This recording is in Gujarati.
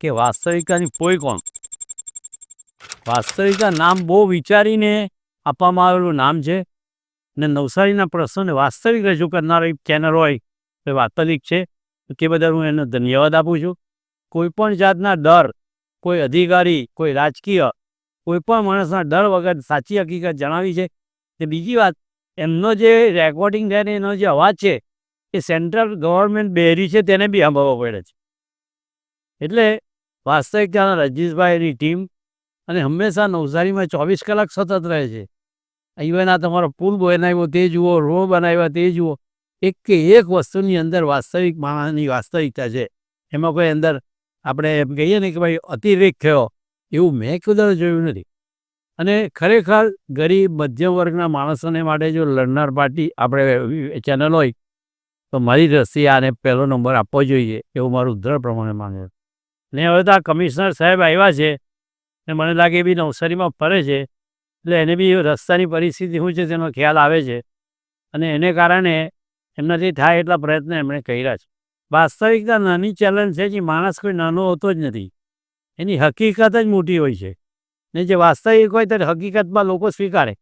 કે વાસ્તવિકતાની કોઈ કોણ? વાસ્તવિકતા નામ બહુ વિચારીને આપવામાં આવેલું નામ છે. ને નવસારીના પ્રશ્નોને વાસ્તવિક રજૂ એક ચેનલ હોય, એ વાસ્તવિક છે. તો તે બદલ હું એને ધન્યવાદ આપું છું. કોઈ પણ જાતના ડર, કોઈ અધિકારી, કોઈ રાજકીય, કોઈ પણ માણસના ડર વગર સાચી હકીકત જણાવી છે. ને બીજી વાત, એમનો જે રેકોર્ડિંગ ને એનો જે અવાજ છે, એ સેન્ટ્રલ ગવર્મેન્ટ બેરી છે, તેને બી સાંભળવો પડે છે. એટલે વાસ્તવિકતાના રજનીશભાઈની ટીમ અને હંમેશા નવસારીમાં ચોવીસ કલાક સતત રહે છે. ઇવન આ તમારો પુલ બનાવ્યો, તે જુઓ, રોડ બનાવ્યા, તે જુઓ. એક કે એક વસ્તુની અંદર વાસ્તવિક માણસની વાસ્તવિકતા છે. એમાં કોઈ અંદર આપણે એમ કહીએ ને કે ભાઈ અતિરેક થયો, એવું મેં કદાચ જોયું નથી. અને ખરેખર ગરીબ, મધ્યમ વર્ગના માણસોને માટે જો લડનાર પાર્ટી આપણે ચેનલ હોય, તો મારી દ્રષ્ટિએ આને પહેલો નંબર આપવો જોઈએ, એવું મારું દ્રઢ પ્રમાણે માને ને હવે તો આ કમિશનર સાહેબ આવ્યા છે ને મને લાગે એ બી નવસારીમાં ફરે છે. એટલે એને બી રસ્તાની પરિસ્થિતિ શું છે તેનો ખ્યાલ આવે છે. અને એને કારણે એમનાથી થાય એટલા પ્રયત્ન એમણે કર્યા છે. વાસ્તવિકતા નાની ચેલેન્જ છે જે માણસ કોઈ નાનો હોતો જ નથી. એની હકીકત જ મોટી હોય છે. ને જે વાસ્તવિક હોય ત્યારે હકીકતમાં લોકો સ્વીકારે.